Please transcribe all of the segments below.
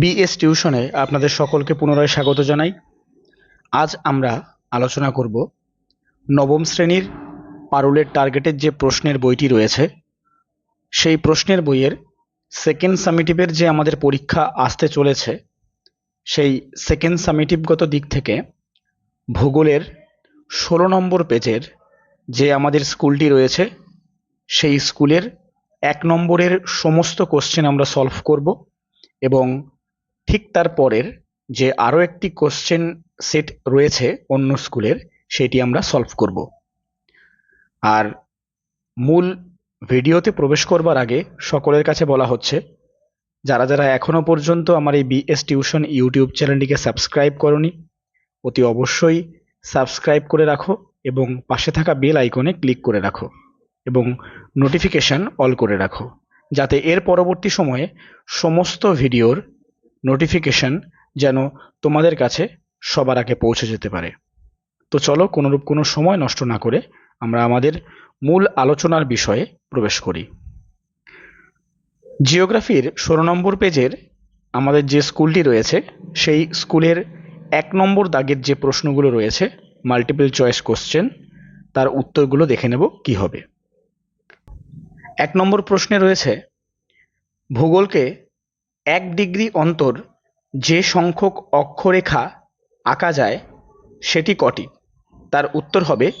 BS টিউশনে আপনাদের সকলকে পুনরায় স্বাগত জানাই। আজ আমরা আলোচনা করব নবম শ্রেণির পারুলের টার্গেটের যে প্রশ্নের বইটি রয়েছে, সেই প্রশ্নের বইয়ের সেকেন্ড সামিটিভের যে আমাদের পরীক্ষা আসতে চলেছে, সেই সেকেন্ড সামিটিভগত দিক থেকে ভূগোলের ষোলো নম্বর পেজের যে আমাদের স্কুলটি রয়েছে, সেই স্কুলের এক নম্বরের সমস্ত কোশ্চেন আমরা সলভ করব এবং ঠিক তার পরের যে আরও একটি কোশ্চেন সেট রয়েছে অন্য স্কুলের সেটি আমরা সলভ করব। আর মূল ভিডিওতে প্রবেশ করবার আগে সকলের কাছে বলা হচ্ছে, যারা যারা এখনও পর্যন্ত আমার এই বিএস টিউশন ইউটিউব চ্যানেলটিকে সাবস্ক্রাইব করনি, অতি অবশ্যই সাবস্ক্রাইব করে রাখো এবং পাশে থাকা বেল আইকনে ক্লিক করে রাখো এবং নোটিফিকেশন অল করে রাখো, যাতে এর পরবর্তী সময়ে সমস্ত ভিডিওর নোটিফিকেশন যেন তোমাদের কাছে সবার আগে পৌঁছে যেতে পারে। তো চলো কোনোরূপ কোনো সময় নষ্ট না করে আমরা আমাদের মূল আলোচনার বিষয়ে প্রবেশ করি। জিওগ্রাফির ষোলো নম্বর পেজের আমাদের যে স্কুলটি রয়েছে, সেই স্কুলের এক নম্বর দাগের যে প্রশ্নগুলো রয়েছে মাল্টিপল চয়েস কোশ্চেন তার উত্তরগুলো দেখে নেব কি হবে। এক নম্বর প্রশ্নে রয়েছে, ভূগোলকে এক ডিগ্রি অন্তর যে সংখ্যক অক্ষরেখা আঁকা যায়, সেটি কটি? তার উত্তর হবে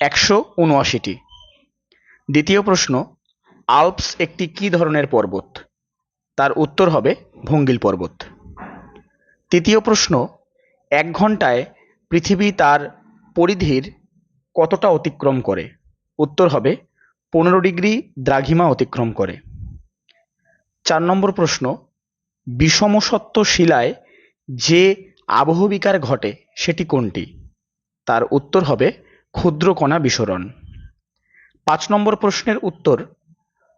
একশো উনআশিটি। দ্বিতীয় প্রশ্ন, আল্পস একটি কী ধরনের পর্বত? তার উত্তর হবে ভঙ্গিল পর্বত। তৃতীয় প্রশ্ন, এক ঘন্টায় পৃথিবী তার পরিধির কতটা অতিক্রম করে? উত্তর হবে পনেরো ডিগ্রি দ্রাঘিমা অতিক্রম করে। চার নম্বর প্রশ্ন বিষমসত্ব শিলায় যে আবহবিকার ঘটে, সেটি কোনটি? তার উত্তর হবে ক্ষুদ্রকণা বিসরণ। পাঁচ নম্বর প্রশ্নের উত্তর,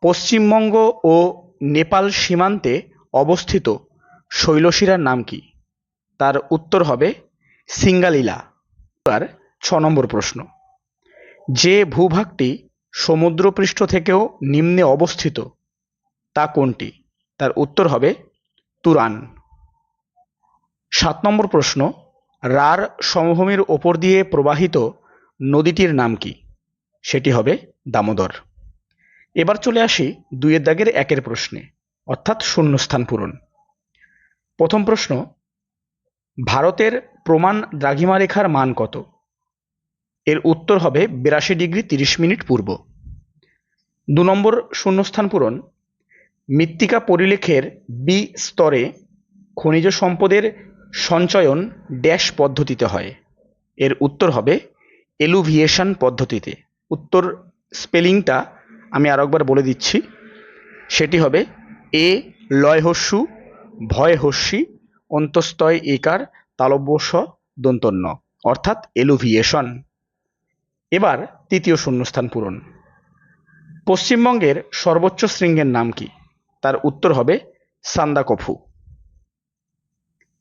পশ্চিমবঙ্গ ও নেপাল সীমান্তে অবস্থিত শৈলশিরার নাম কি? তার উত্তর হবে সিঙ্গালীলা। আর ছ নম্বর প্রশ্ন, যে ভূভাগটি সমুদ্রপৃষ্ঠ থেকেও নিম্নে অবস্থিত, তা কোনটি? তার উত্তর হবে তুরান। সাত নম্বর প্রশ্ন, রার সমভূমির ওপর দিয়ে প্রবাহিত নদীটির নাম কি? সেটি হবে দামোদর। এবার চলে আসি দুইয়ের দাগের একের প্রশ্নে, অর্থাৎ শূন্যস্থান পূরণ। প্রথম প্রশ্ন, ভারতের প্রমাণ দ্রাঘিমা রেখার মান কত? এর উত্তর হবে বিরাশি ডিগ্রি তিরিশ মিনিট পূর্ব। দু নম্বর শূন্যস্থান পূরণ মৃত্তিকা পরিলেখের বি স্তরে খনিজ সম্পদের সঞ্চয়ন ড্যাশ পদ্ধতিতে হয়। এর উত্তর হবে এলুভিয়েশন পদ্ধতিতে। উত্তর স্পেলিংটা আমি আরেকবার বলে দিচ্ছি। সেটি হবে এ লয় হস্যু ভয় হস্যি অন্তস্তয় একার তালব্য স দন্তন্য, অর্থাৎ এলুভিয়েশন। এবার তৃতীয় শূন্যস্থান পূরণ। পশ্চিমবঙ্গের সর্বোচ্চ শৃঙ্গের নাম কি? তার উত্তর হবে সান্দাকফু।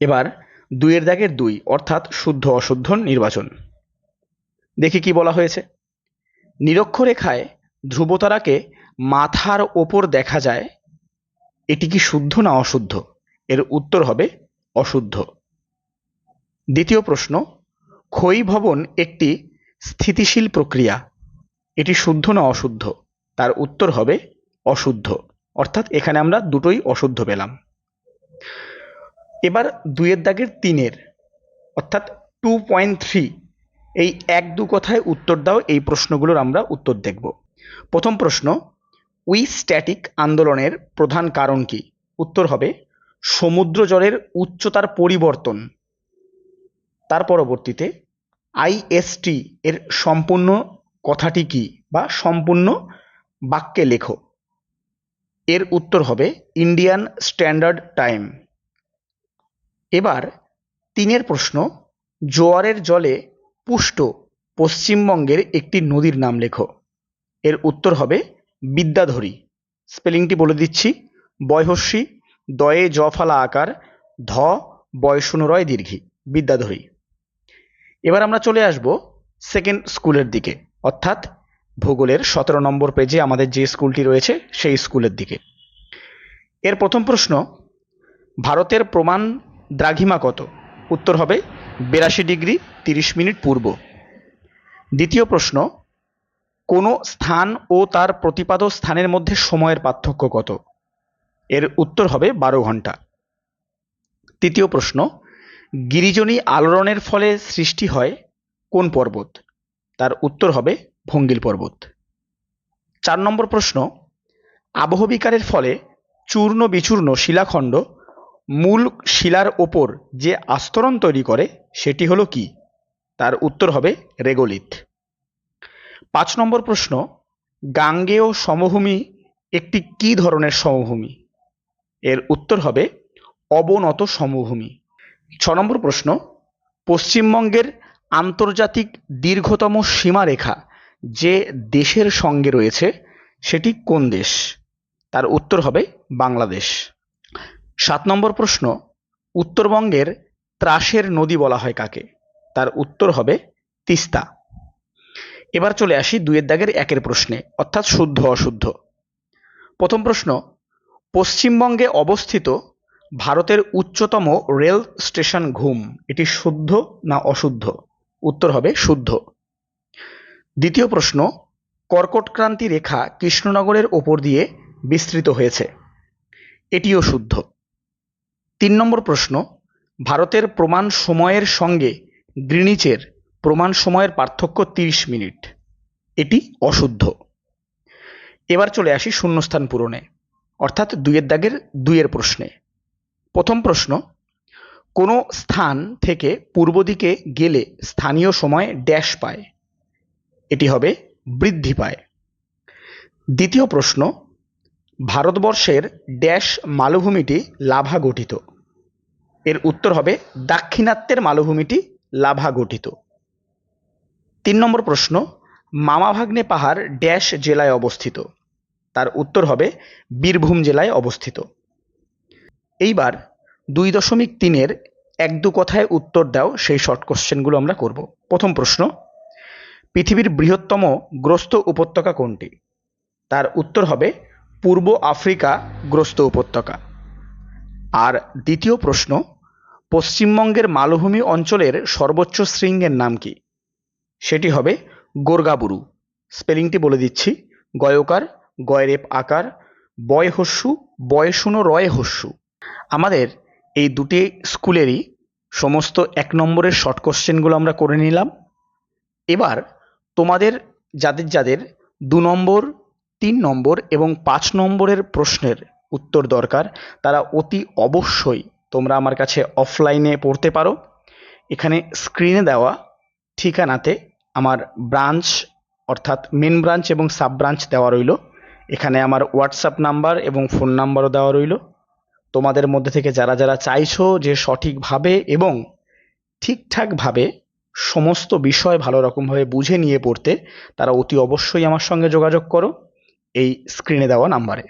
এবার দুইয়ের দাগের দুই, অর্থাৎ শুদ্ধ অশুদ্ধ নির্বাচন। দেখি কি বলা হয়েছে। নিরক্ষরেখায় ধ্রুবতারাকে মাথার ওপর দেখা যায়, এটি কি শুদ্ধ না অশুদ্ধ? এর উত্তর হবে অশুদ্ধ। দ্বিতীয় প্রশ্ন ক্ষয়ী ভবন একটি স্থিতিশীল প্রক্রিয়া, এটি শুদ্ধ না অশুদ্ধ? তার উত্তর হবে অশুদ্ধ। অর্থাৎ এখানে আমরা দুটোই অশুদ্ধ পেলাম। এবার দুইয়ের দাগের তিনের, অর্থাৎ টু পয়েন্ট থ্রি এই এক দু কথায় উত্তর দাও, এই প্রশ্নগুলোর আমরা উত্তর দেখব। প্রথম প্রশ্ন, উই স্ট্যাটিক আন্দোলনের প্রধান কারণ কি? উত্তর হবে, সমুদ্র জলের উচ্চতার পরিবর্তন। তার পরবর্তীতে আইএসটি এর সম্পূর্ণ কথাটি কি বা সম্পূর্ণ বাক্যে লেখো। এর উত্তর হবে ইন্ডিয়ান স্ট্যান্ডার্ড টাইম এবার তিনের প্রশ্ন, জোয়ারের জলে পুষ্ট পশ্চিমবঙ্গের একটি নদীর নাম লেখো। এর উত্তর হবে বিদ্যাধরী। স্পেলিংটি বলে দিচ্ছি, বয়হস্যি, দয়ে জ ফালা আকার, ধ বয়সুনরয় দীর্ঘি, বিদ্যাধরী। এবার আমরা চলে আসব সেকেন্ড স্কুলের দিকে, অর্থাৎ ভূগোলের সতেরো নম্বর পেজে আমাদের যে স্কুলটি রয়েছে, সেই স্কুলের দিকে। এর প্রথম প্রশ্ন, ভারতের প্রমাণ দ্রাঘিমা কত? উত্তর হবে, বিরাশি ডিগ্রি তিরিশ মিনিট পূর্ব। দ্বিতীয় প্রশ্ন, কোনো স্থান ও তার প্রতিপাদ স্থানের মধ্যে সময়ের পার্থক্য কত? এর উত্তর হবে, বারো ঘণ্টা। তৃতীয় প্রশ্ন, গিরিজনী আলোড়নের ফলে সৃষ্টি হয় কোন পর্বত? তার উত্তর হবে ভঙ্গিল পর্বত। চার নম্বর প্রশ্ন, আবহবিকারের ফলে চূর্ণ বিচূর্ণ শিলাখণ্ড মূল শিলার ওপর যে আস্তরণ তৈরি করে সেটি হলো কি? তার উত্তর হবে রেগোলিথ। পাঁচ নম্বর প্রশ্ন, গাঙ্গেয় সমভূমি একটি কি ধরনের সমভূমি? এর উত্তর হবে অবনত সমভূমি। ছ নম্বর প্রশ্ন, পশ্চিমবঙ্গের আন্তর্জাতিক দীর্ঘতম সীমারেখা যে দেশের সঙ্গে রয়েছে, সেটি কোন দেশ? তার উত্তর হবে বাংলাদেশ। সাত নম্বর প্রশ্ন, উত্তরবঙ্গের ত্রাসের নদী বলা হয় কাকে? তার উত্তর হবে তিস্তা। এবার চলে আসি দুইয়ের দাগের একের প্রশ্নে, অর্থাৎ শুদ্ধ অশুদ্ধ। প্রথম প্রশ্ন, পশ্চিমবঙ্গে অবস্থিত ভারতের উচ্চতম রেল স্টেশন ঘুম, এটি শুদ্ধ না অশুদ্ধ? উত্তর হবে শুদ্ধ। দ্বিতীয় প্রশ্ন, কর্কটক্রান্তি রেখা কৃষ্ণনগরের ওপর দিয়ে বিস্তৃত হয়েছে। এটিও শুদ্ধ। তিন নম্বর প্রশ্ন, ভারতের প্রমাণ সময়ের সঙ্গে গ্রিনিচের প্রমাণ সময়ের পার্থক্য তিরিশ মিনিট। এটি অশুদ্ধ। এবার চলে আসি শূন্যস্থান পূরণে, অর্থাৎ দুইয়ের দাগের দুইয়ের প্রশ্নে। প্রথম প্রশ্ন, কোনো স্থান থেকে পূর্ব দিকে গেলে স্থানীয় সময় ড্যাশ পায়। এটি হবে বৃদ্ধি পায়। দ্বিতীয় প্রশ্ন, ভারতবর্ষের ড্যাশ মালভূমিটি লাভা গঠিত এর উত্তর হবে দাক্ষিণাত্যের মালভূমিটি লাভা গঠিত তিন নম্বর প্রশ্ন, মামাভাগ্নে পাহাড় ড্যাশ জেলায় অবস্থিত। তার উত্তর হবে বীরভূম জেলায় অবস্থিত। এইবার দুই দশমিক তিনের এক দু কথায় উত্তর দাও, সেই শর্ট কোশ্চেনগুলো আমরা করব। প্রথম প্রশ্ন পৃথিবীর বৃহত্তম গ্রস্ত উপত্যকা কোনটি? তার উত্তর হবে পূর্ব আফ্রিকা গ্রস্ত উপত্যকা। আর দ্বিতীয় প্রশ্ন, পশ্চিমবঙ্গের মালভূমি অঞ্চলের সর্বোচ্চ শৃঙ্গের নাম কি? সেটি হবে গোর্গাবুরু। স্পেলিংটি বলে দিচ্ছি, গয়কার, গয়রেপ আকার বয় হস্যু বয় শুনো রয় হস্যু। আমাদের এই দুটি স্কুলেরই সমস্ত এক নম্বরের শর্ট কোশ্চেনগুলো আমরা করে নিলাম। এবার তোমাদের, যাদের যাদের দু নম্বর, তিন নম্বর এবং পাঁচ নম্বরের প্রশ্নের উত্তর দরকার, তারা অতি অবশ্যই তোমরা আমার কাছে অফলাইনে পড়তে পারো। এখানে স্ক্রিনে দেওয়া ঠিকানাতে আমার ব্রাঞ্চ অর্থাৎ মেন ব্রাঞ্চ এবং সাব ব্রাঞ্চ দেওয়া রইল। এখানে আমার হোয়াটসঅ্যাপ নাম্বার এবং ফোন নাম্বারও দেওয়া রইল। তোমাদের মধ্যে থেকে যারা যারা চাইছো যে সঠিকভাবে এবং ঠিকঠাকভাবে সমস্ত বিষয় ভালো রকমভাবে বুঝে নিয়ে পড়তে তারা অতি অবশ্যই আমার সঙ্গে যোগাযোগ করো এই স্ক্রিনে দেওয়া নাম্বারে।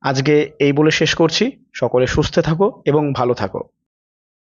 আজকে এই বলে শেষ করছি। সকলে সুস্থ থাকো এবং ভালো থাকো।